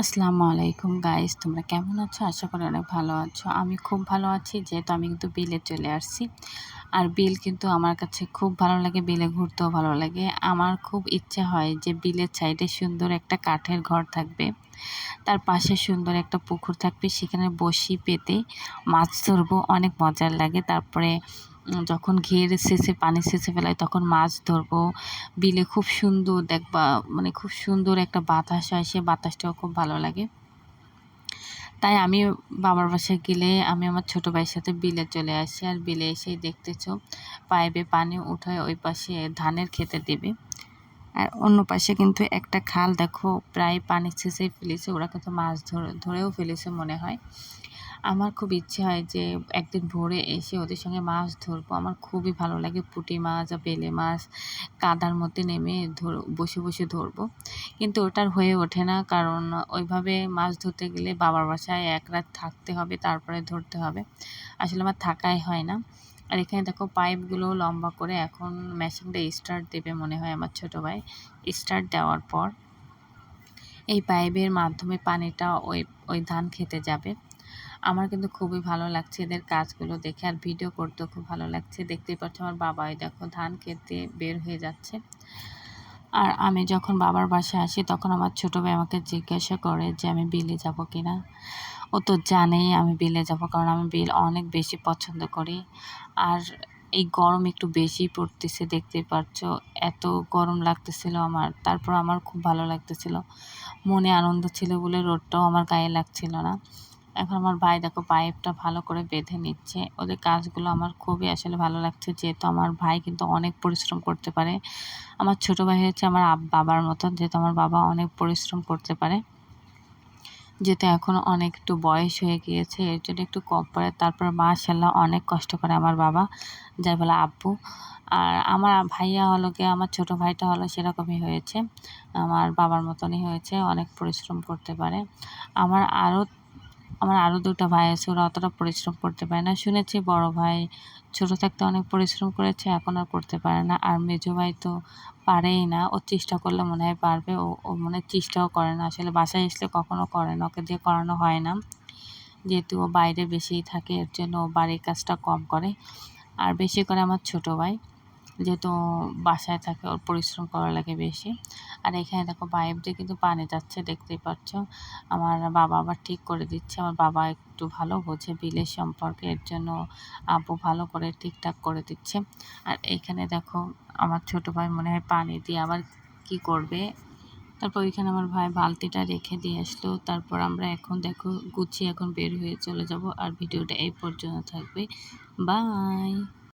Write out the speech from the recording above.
আসসালামু আলাইকুম গাইস তোমরা কেমন আছো? আশা করি অনেক ভালো আছো। আমি খুব ভালো আছি, যেহেতু আমি কিন্তু বিলে চলে আসছি। আর বিল কিন্তু আমার কাছে খুব ভালো লাগে, বিলে ঘুরতেও ভালো লাগে। আমার খুব ইচ্ছা হয় যে বিলের সাইডে সুন্দর একটা কাঠের ঘর থাকবে। তার পাশে সুন্দর একটা পুকুর থাকবে, সেখানে বসি পেতে মাছ ধরবো, অনেক মজার লাগে। তারপরে যখন ঘের শেষে পানি শেষে ফেলায় তখন মাছ ধরবো। বিলে খুব সুন্দর দেখবা মানে খুব সুন্দর একটা বাতাস হয়, সে বাতাসটাও খুব ভালো লাগে। তাই আমি বাবার বাসায় গেলে আমি আমার ছোটো ভাইয়ের সাথে বিলে চলে আসি, আর বিলে এসে দেখতেছ, পাইপে পানি উঠায় ওই পাশে ধানের খেতে দেবে। আর অন্য পাশে কিন্তু একটা খাল, দেখো, প্রায় পানি শেষে ফেলেছে, ওরা কিন্তু মাছ ধরে, ধরেও ফেলেছে মনে হয়। আমার খুব ইচ্ছে হয় যে একদিন ভোরে এসে ওদের সঙ্গে মাছ ধরবো। আমার খুবই ভালো লাগে পুঁটি মাছ আর বেলে মাছ কাদার মধ্যে নেমে ধর, বসে বসে ধরবো। কিন্তু ওটার হয়ে ওঠে না কারণ ওইভাবে মাছ ধরতে গেলে বাবার বাসায় এক রাত থাকতে হবে, তারপরে ধরতে হবে। আসলে আমার থাকাই হয় না। আর এখানে দেখো পাইপগুলো লম্বা করে এখন মেশিনটা স্টার্ট দেবে মনে হয় আমার ছোটো ভাই। স্টার্ট দেওয়ার পর এই পাইপের মাধ্যমে পানিটা ওই ওই ধান খেতে যাবে। আমার কিন্তু খুবই ভালো লাগছে এদের কাজগুলো দেখে, আর ভিডিও করতেও খুব ভালো লাগছে। দেখতেই পাচ্ছ আমার বাবাই দেখো ধান খেতে বের হয়ে যাচ্ছে। আর আমি যখন বাবার বাসায় আসি, তখন আমার ছোটো ভাই আমাকে জিজ্ঞাসা করে যে আমি বিলে যাব কিনা। ও তো জানেই আমি বিলে যাব, কারণ আমি বিল অনেক বেশি পছন্দ করি। আর এই গরম একটু বেশি পড়তেছে দেখতে পাচ্ছ। এত গরম লাগতেছিল আমার, তারপর আমার খুব ভালো লাগতেছিল। মনে আনন্দ ছিল বলে রোদটাও আমার গায়ে লাগছিল না। এখন আমার ভাই দেখো পাইপটা ভালো করে বেঁধে নিচ্ছে। ওদের কাজগুলো আমার খুবই আসলে ভালো লাগছে, যেহেতু আমার ভাই কিন্তু অনেক পরিশ্রম করতে পারে। আমার ছোট ভাই হচ্ছে আমার বাবার মতন, যেহেতু আমার বাবা অনেক পরিশ্রম করতে পারে। যেহেতু এখন অনেক একটু বয়স হয়ে গিয়েছে, এর জন্য একটু কম পড়ে। তারপর মাশাল্লাহ অনেক কষ্ট করে আমার বাবা। যাই বলে আব্বু। আর আমার ভাইয়া হলো গিয়ে, আমার ছোট ভাইটা হলো সেরকমই হয়েছে। আমার বাবার মতনই হয়েছে, অনেক পরিশ্রম করতে পারে। আমার আরও আমার আরও দুটো ভাই আছে, ওরা অতটা পরিশ্রম করতে পারে না। শুনেছি বড় ভাই ছোট থাকতে অনেক পরিশ্রম করেছে, এখন আর করতে পারে না। আর মেজো ভাই তো পারেই না, ও চেষ্টা করলে মনে হয় পারবে, ও ও মনে চেষ্টাও করে না। আসলে বাসায় আসলে কখনো করে না, ওকে দিয়ে করানো হয় না। যেহেতু ও বাইরে বেশিই থাকে, এর জন্য ও বাড়ির কাজটা কম করে। আর বেশি করে আমার ছোট ভাই। যেহেতু বাসায় থাকে, ওর পরিশ্রম করা লাগে বেশি। আর এখানে দেখো পাইপ দিয়ে কিন্তু পানি যাচ্ছে, দেখতেই পাচ্ছ। আমার বাবা আবার ঠিক করে দিচ্ছে। আমার বাবা একটু ভালো বোঝে বিলের সম্পর্কে, এর জন্য আব্বু ভালো করে ঠিকঠাক করে দিচ্ছে। আর এইখানে দেখো আমার ছোট ভাই মনে হয় পানি দিয়ে আবার কি করবে? তারপর ওইখানে আমার ভাই বালতিটা রেখে দিয়ে আসলো। তারপর আমরা এখন দেখো গুছিয়ে এখন বের হয়ে চলে যাব। আর ভিডিওটা এই পর্যন্ত থাকবে। বাই!